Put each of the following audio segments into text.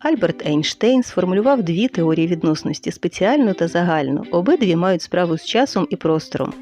Альберт Ейнштейн сформулював дві теорії відносності спеціальну та загальну. Обидві мають справу з часом і простором.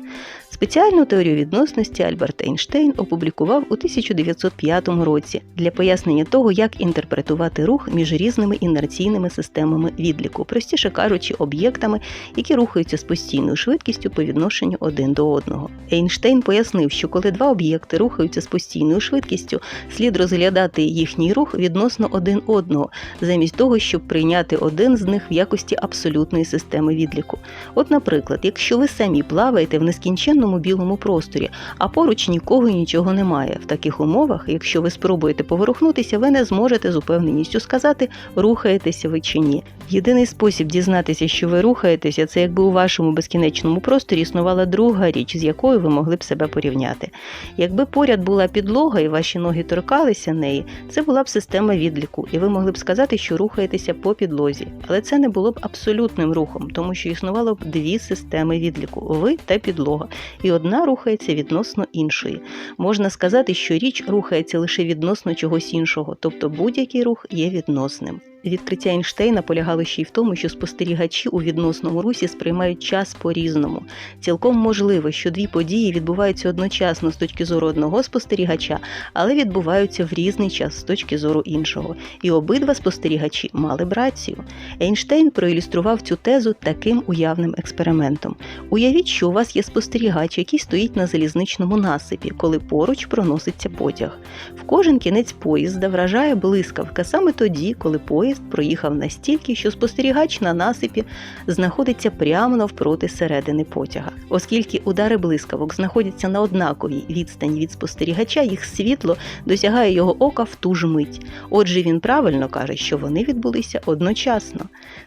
Спеціальну теорію відносності Альберт Ейнштейн опублікував у 1905 році для пояснення того, як інтерпретувати рух між різними інерційними системами відліку, простіше кажучи, об'єктами, які рухаються з постійною швидкістю по відношенню один до одного. Ейнштейн пояснив, що коли два об'єкти рухаються з постійною швидкістю, слід розглядати їхній рух відносно один одного, замість того, щоб прийняти один з них в якості абсолютної системи відліку. От, наприклад, якщо ви самі плаваєте в нескінченному білому просторі, а поруч нікого і нічого немає. В таких умовах, якщо ви спробуєте поворухнутися, ви не зможете з упевненістю сказати, рухаєтеся ви чи ні. Єдиний спосіб дізнатися, що ви рухаєтеся, це якби у вашому безкінечному просторі існувала друга річ, з якою ви могли б себе порівняти. Якби поряд була підлога і ваші ноги торкалися неї, це була б система відліку, і ви могли б сказати, що рухаєтеся по підлозі. Але це не було б абсолютним рухом, тому що існувало б дві системи відліку ви та підлога, і одна рухається відносно іншої. Можна сказати, що річ рухається лише відносно чогось іншого, тобто будь-який рух є відносним. Відкриття Ейнштейна полягало ще й в тому, що спостерігачі у відносному русі сприймають час по-різному. Цілком можливо, що дві події відбуваються одночасно з точки зору одного спостерігача, але відбуваються в різний час з точки зору іншого. І обидва спостерігачі мали б рацію. Ейнштейн проілюстрував цю тезу таким уявним експериментом. Уявіть, що у вас є спостерігач, який стоїть на залізничному насипі, коли поруч проноситься потяг. В кожен кінець поїзда вражає блискавка саме тоді, коли поїзд проїхав настільки, що спостерігач на насипі знаходиться прямо навпроти середини потяга. Оскільки удари блискавок знаходяться на однаковій відстані від спостерігача, їх світло досягає його ока в ту ж мить. Отже, він правильно каже, що вони відбулися одночасно.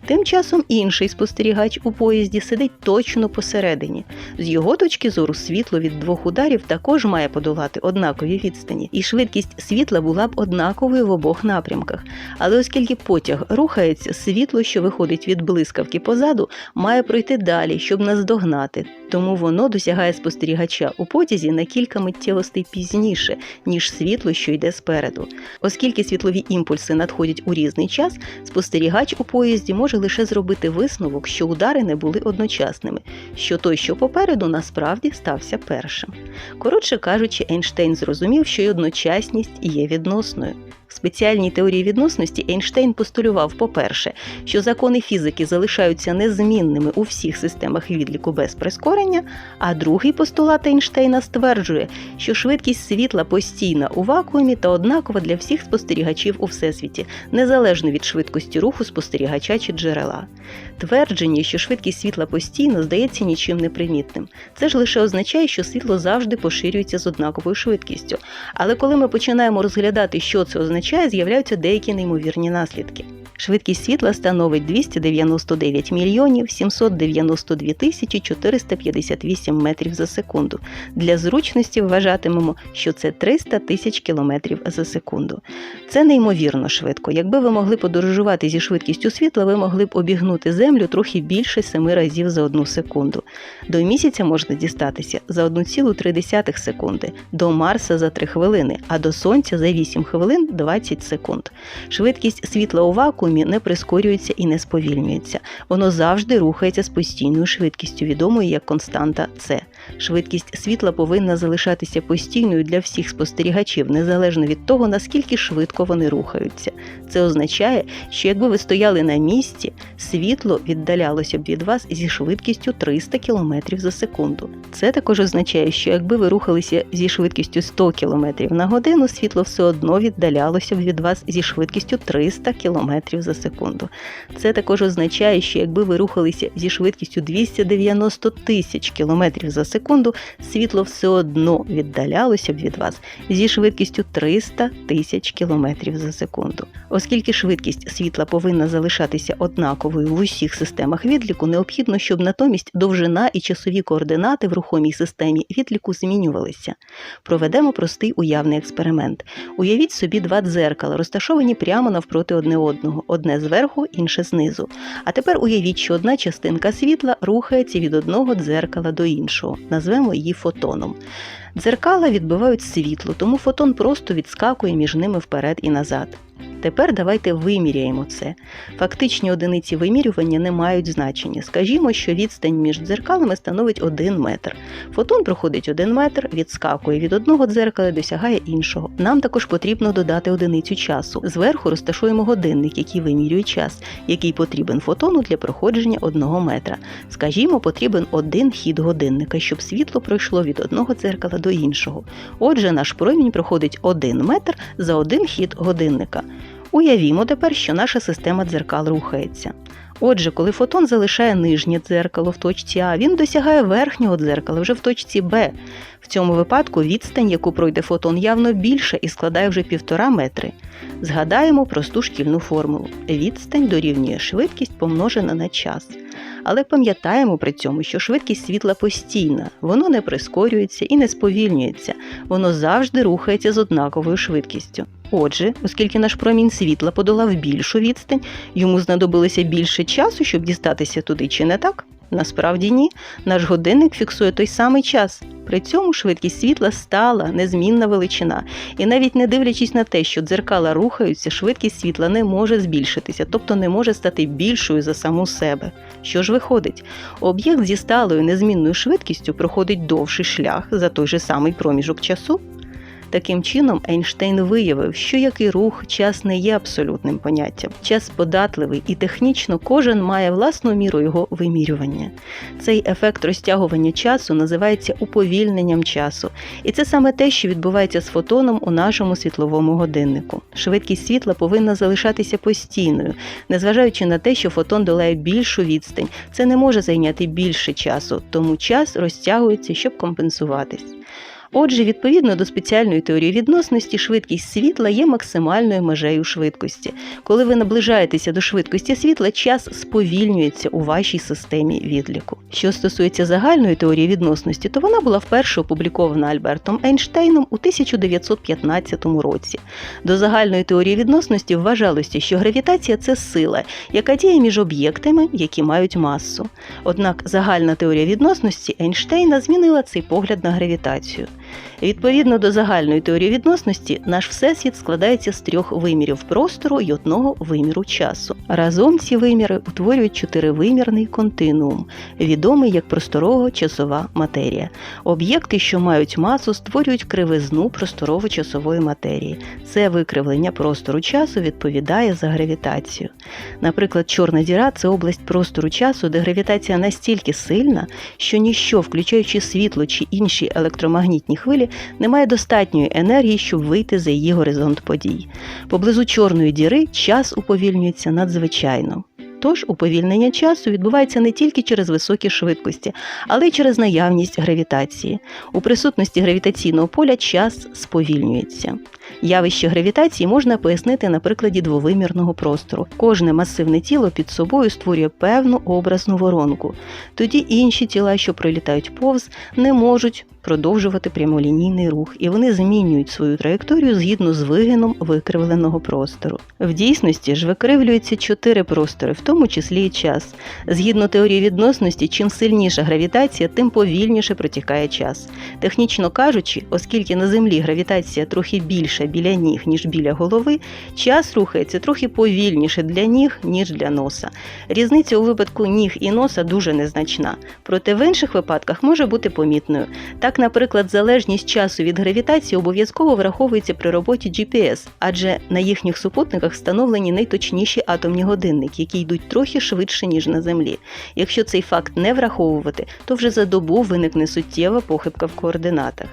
Тим часом інший спостерігач у поїзді сидить точно посередині. З його точки зору світло від двох ударів також має подолати однакові відстані, і швидкість світла була б однаковою в обох напрямках. Але оскільки потяг рухається, світло, що виходить від блискавки позаду, має пройти далі, щоб наздогнати. Тому воно досягає спостерігача у потязі на кілька миттєвостей пізніше, ніж світло, що йде спереду. Оскільки світлові імпульси надходять у різний час, спостерігач у поїзді може лише зробити висновок, що удари не були одночасними, що той, що попереду, насправді стався першим. Коротше кажучи, Ейнштейн зрозумів, що й одночасність є відносною. В спеціальній теорії відносності Ейнштейн постулював, по-перше, що закони фізики залишаються незмінними у всіх системах відліку без прискорення, а другий постулат Ейнштейна стверджує, що швидкість світла постійна у вакуумі та однакова для всіх спостерігачів у всесвіті, незалежно від швидкості руху спостерігача чи джерела. Твердження, що швидкість світла постійно, здається нічим непримітним. Це ж лише означає, що світло завжди поширюється з однаковою швидкістю. Але коли ми починаємо розглядати, що це означає, з'являються деякі неймовірні наслідки. Швидкість світла становить 299 мільйонів 792 тисячі 458 метрів за секунду. Для зручності вважатимемо, що це 300 тисяч кілометрів за секунду. Це неймовірно швидко. Якби ви могли подорожувати зі швидкістю світла, ви могли б обігнути Землю трохи більше 7 разів за одну секунду. До місяця можна дістатися за 1,3 секунди, до Марса за 3 хвилини, а до Сонця за 8 хвилин 20 секунд. Швидкість світла у вакуумі не прискорюється і не сповільнюється. Воно завжди рухається з постійною швидкістю, відомою як константа С. Швидкість світла повинна залишатися постійною для всіх спостерігачів, незалежно від того, наскільки швидко вони рухаються. Це означає, що якби ви стояли на місці, світло віддалялося б від вас зі швидкістю 300 км за секунду. Це також означає, що якби ви рухалися зі швидкістю 100 км на годину, світло все одно віддалялося б від вас зі швидкістю 300 км за секунду. Це також означає, що якби ви рухалися зі швидкістю 290 тисяч км за секунду, світло все одно віддалялося б від вас зі швидкістю 300 тисяч км за секунду. Оскільки швидкість світла повинна залишатися однаковою в усіх системах відліку, необхідно, щоб натомість довжина і часові координати в рухомій системі відліку змінювалися. Проведемо простий уявний експеримент. Уявіть собі два дзеркала, розташовані прямо навпроти одне одного, одне зверху, інше знизу. А тепер уявіть, що одна частинка світла рухається від одного дзеркала до іншого. Назвемо її фотоном. Дзеркала відбивають світло, тому фотон просто відскакує між ними вперед і назад. Тепер давайте виміряємо це. Фактичні одиниці вимірювання не мають значення. Скажімо, що відстань між дзеркалами становить 1 метр. Фотон проходить 1 метр, відскакує від одного дзеркала і досягає іншого. Нам також потрібно додати одиницю часу. Зверху розташуємо годинник, який вимірює час, який потрібен фотону для проходження 1 метра. Скажімо, потрібен один хід годинника, щоб світло пройшло від одного дзеркала до іншого. Отже, наш промінь проходить 1 метр за один хід годинника. Уявімо тепер, що наша система дзеркал рухається. Отже, коли фотон залишає нижнє дзеркало в точці А, він досягає верхнього дзеркала вже в точці Б. В цьому випадку відстань, яку пройде фотон, явно більша і складає вже півтора метри. Згадаємо просту шкільну формулу. Відстань дорівнює швидкість помножена на час. Але пам'ятаємо при цьому, що швидкість світла постійна, воно не прискорюється і не сповільнюється, воно завжди рухається з однаковою швидкістю. Отже, оскільки наш промінь світла подолав більшу відстань, йому знадобилося більше часу, щоб дістатися туди, чи не так? Насправді ні. Наш годинник фіксує той самий час. При цьому швидкість світла стала незмінна величина, і навіть не дивлячись на те, що дзеркала рухаються, швидкість світла не може збільшитися, тобто не може стати більшою за саму себе. Що ж виходить? Об'єкт зі сталою незмінною швидкістю проходить довший шлях за той же самий проміжок часу. Таким чином, Ейнштейн виявив, що як і рух, час не є абсолютним поняттям. Час податливий і технічно кожен має власну міру його вимірювання. Цей ефект розтягування часу називається уповільненням часу, і це саме те, що відбувається з фотоном у нашому світловому годиннику. Швидкість світла повинна залишатися постійною, незважаючи на те, що фотон долає більшу відстань. Це не може зайняти більше часу, тому час розтягується, щоб компенсуватись. Отже, відповідно до спеціальної теорії відносності, швидкість світла є максимальною межею швидкості. Коли ви наближаєтеся до швидкості світла, час сповільнюється у вашій системі відліку. Що стосується загальної теорії відносності, то вона була вперше опублікована Альбертом Ейнштейном у 1915 році. До загальної теорії відносності вважалося, що гравітація це сила, яка діє між об'єктами, які мають масу. Однак загальна теорія відносності Ейнштейна змінила цей погляд на гравітацію. Відповідно до загальної теорії відносності, наш всесвіт складається з трьох вимірів простору і одного виміру часу. Разом ці виміри утворюють чотиривимірний континуум, відомий як просторово-часова матерія. Об'єкти, що мають масу, створюють кривизну просторово-часової матерії. Це викривлення простору часу відповідає за гравітацію. Наприклад, чорна діра це область простору часу, де гравітація настільки сильна, що ніщо, включаючи світло чи інші електромагнітні хвилі, не має достатньої енергії, щоб вийти за її горизонт подій. Поблизу чорної діри час уповільнюється надзвичайно. Тож уповільнення часу відбувається не тільки через високі швидкості, але й через наявність гравітації. У присутності гравітаційного поля час сповільнюється. Явище гравітації можна пояснити на прикладі двовимірного простору. Кожне масивне тіло під собою створює певну образну воронку. Тоді інші тіла, що пролітають повз, не можуть продовжувати прямолінійний рух, і вони змінюють свою траєкторію згідно з вигином викривленого простору. В дійсності ж викривлюються чотири простори, в тому числі і час. Згідно теорії відносності, чим сильніша гравітація, тим повільніше протікає час. Технічно кажучи, оскільки на Землі гравітація трохи більша біля ніг, ніж біля голови, час рухається трохи повільніше для ніг, ніж для носа. Різниця у випадку ніг і носа дуже незначна, проте в інших випадках може бути помітною. Так, наприклад, залежність часу від гравітації обов'язково враховується при роботі GPS, адже на їхніх супутниках встановлені найточніші атомні годинники, які йдуть трохи швидше, ніж на Землі. Якщо цей факт не враховувати, то вже за добу виникне суттєва похибка в координатах.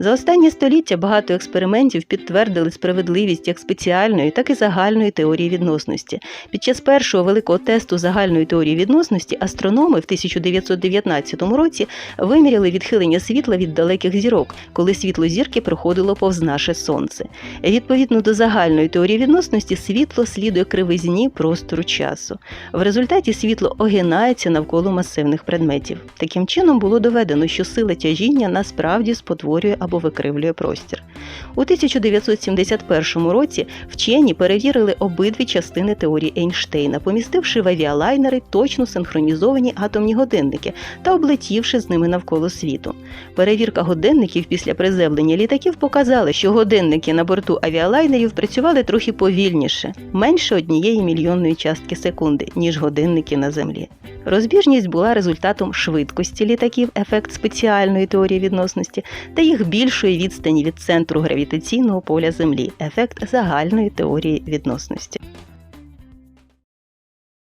За останні століття багато експериментів підтвердили справедливість як спеціальної, так і загальної теорії відносності. Під час першого великого тесту загальної теорії відносності астрономи в 1919 році виміряли відхилення світла від далеких зірок, коли світло зірки проходило повз наше сонце. Відповідно до загальної теорії відносності, світло слідує кривизні простору часу. В результаті світло огинається навколо масивних предметів. Таким чином було доведено, що сила тяжіння насправді спотворює або викривлює простір. У 1971 році вчені перевірили обидві частини теорії Ейнштейна, помістивши в авіалайнери точно синхронізовані атомні годинники та облетівши з ними навколо світу. Перевірка годинників після приземлення літаків показала, що годинники на борту авіалайнерів працювали трохи повільніше, менше однієї мільйонної частки секунди, ніж годинники на землі. Розбіжність була результатом швидкості літаків, ефект спеціальної теорії відносності, та їх більшої відстані від гравітаційного поля Землі, ефект загальної теорії відносності.